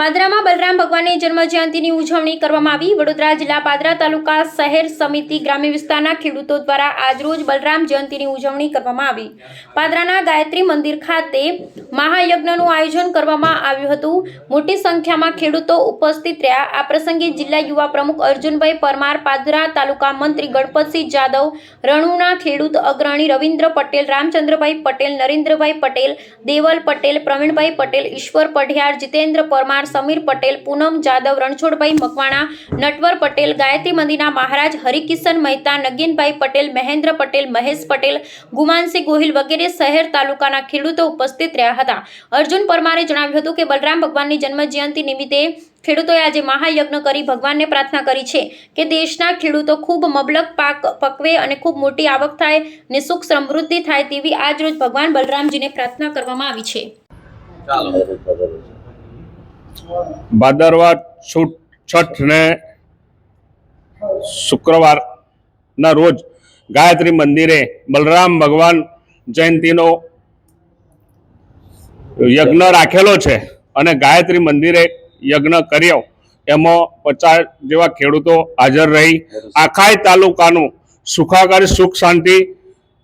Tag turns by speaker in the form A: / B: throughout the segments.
A: પાદરામાં બલરામ ભગવાનની જન્મ જયંતિની ઉજવણી કરવામાં આવી. વડોદરા જિલ્લા પાદરા તાલુકા શહેર સમિતિ ગ્રામ્ય વિસ્તારના ખેડૂતો દ્વારા આજરોજ બલરામ જયંતિની ઉજવણી કરવામાં આવી. પાદરાના ગાયત્રી મંદિર ખાતે મહાયજ્ઞનું આયોજન કરવામાં આવ્યું હતું. મોટી સંખ્યામાં ખેડૂતો ઉપસ્થિત રહ્યા. આ પ્રસંગે જિલ્લા યુવા પ્રમુખ અર્જુનભાઈ પરમાર, પાદરા તાલુકા મંત્રી ગણપતસિંહ જાદવ, રણુના ખેડૂત અગ્રણી રવિન્દ્ર પટેલ, રામચંદ્રભાઈ પટેલ, નરેન્દ્રભાઈ પટેલ, દેવલ પટેલ, પ્રવીણભાઈ પટેલ, ઈશ્વર પઢિયાર, જીતેન્દ્ર પરમાર સમીર પટેલ, પૂનમ જાદવ, રણછોડભાઈ મકવાણા, નટવર પટેલ, ગાયત્રી મંદિરના મહારાજ હરિકિશન મહેતા, નગીનભાઈ પટેલ, મહેન્દ્ર પટેલ, મહેશ પટેલ, ગુમાનસિંહ ગોહિલ વગેરે શહેર તાલુકાના ખેડૂતો ઉપસ્થિત રહ્યા હતા. અર્જુન પરમારે જણાવ્યું હતું કે, બલરામ ભગવાનની જન્મ જયંતિ નિમિત્તે ખેડૂતોએ આજે મહાયજ્ઞ કરી ભગવાનને પ્રાર્થના કરી છે કે, દેશના ખેડૂતો ખૂબ મબલક પાક પકવે અને ખૂબ મોટી આવક થાય ને સુખ સમૃદ્ધિ થાય તેવી આજ રોજ ભગવાન બલરામજીને પ્રાર્થના કરવામાં આવી છે.
B: ભાદરવા છઠ ને શુક્રવારના રોજ ગાયત્રી મંદિરે બલરામ ભગવાન જયંતિનો યજ્ઞ રાખેલો છે અને ગાયત્રી મંદિરે યજ્ઞ કર્યો. એમાં પચાસ જેવા ખેડૂતો હાજર રહી. આખાય તાલુકાનું સુખાકારી સુખ શાંતિ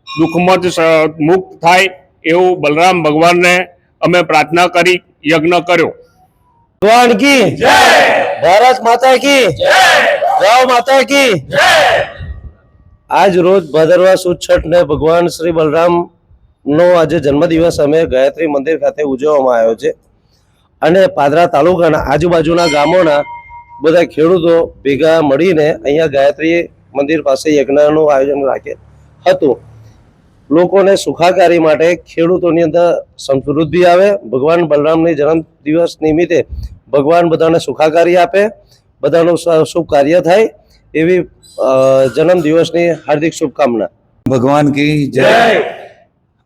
B: દુઃખમાંથી મુક્ત થાય એવું બલરામ ભગવાનને અમે પ્રાર્થના કરી યજ્ઞ કર્યો.
C: ભગવાન કી? ભારત માતા કી? જય! માતા કી? આજ રોજ ભાદરવા સુદ છઠ ને ભગવાન શ્રી બલરામ નો આજે જન્મદિવસ અમે ગાયત્રી મંદિર ખાતે ઉજવવામાં આવ્યો છે. અને પાદરા તાલુકાના આજુબાજુના ગામોના બધા ખેડૂતો ભેગા મળીને અહીંયા ગાયત્રી મંદિર પાસે યજ્ઞનું આયોજન રાખે હતું. લોકોને સુખાકારી માટે ખેડૂતોની અંદર સમૃદ્ધિ આવે. ભગવાન બલરામની જન્મ દિવસ નિમિત્તે ભગવાન બધાને સુખાકારી આપે. બધાનું શુભ કાર્ય થાય. એવી જન્મ દિવસની હાર્દિક શુભકામના.
D: ભગવાન કી જય.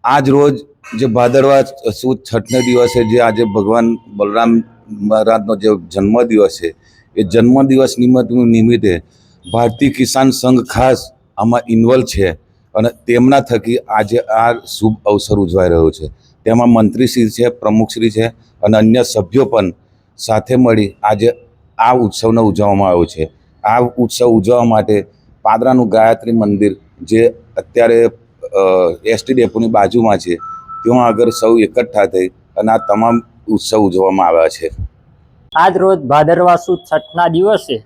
D: આજ રોજ જે ભાદરવા સુદ છઠને દિવસે જે આજે ભગવાન બલરામ મહારાજનો જે જન્મ દિવસ છે એ જન્મ દિવસ નિમિત્તે ભારતીય કિસાન સંઘ ખાસ આમાં ઇન્વોલ્વ છે. અને તેમના થકી આજે આ શુભ અવસર ઉજવાઈ રહ્યો છે. તેમાં મંત્રીશ્રી છે, પ્રમુખશ્રી છે અને અન્ય સભ્યો પણ સાથે મળી આજે આ ઉત્સવને ઉજવવામાં આવ્યો છે. આ ઉત્સવ ઉજવવા માટે પાદરાનું ગાયત્રી મંદિર જે અત્યારે એસટી ડેપોની બાજુમાં છે ત્યાં આગળ સૌ એકઠા થઈ અને આ તમામ ઉત્સવ ઉજવવામાં આવ્યા છે.
E: આજ રોજ ભાદરવા સુદ છઠના દિવસે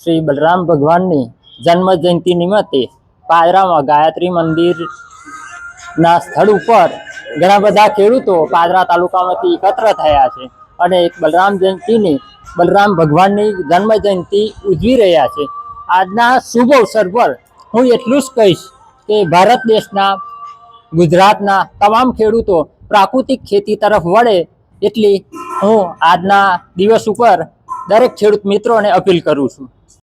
E: શ્રી બલરામ ભગવાનની જન્મ જયંતિ નિમિત્તે પાદરામાં ગાયત્રી મંદિરના સ્થળ ઉપર ઘણા બધા ખેડૂતો પાદરા તાલુકામાંથી એકત્ર થયા છે અને એક બલરામ જયંતિની, બલરામ ભગવાનની જન્મ જયંતિ ઉજવી રહ્યા છે. આજના શુભ અવસર પર હું એટલું જ કહીશ કે ભારત દેશના, ગુજરાતના તમામ ખેડૂતો પ્રાકૃતિક ખેતી તરફ વળે એટલી હું આજના દિવસ ઉપર દરેક ખેડૂત મિત્રોને અપીલ કરું છું.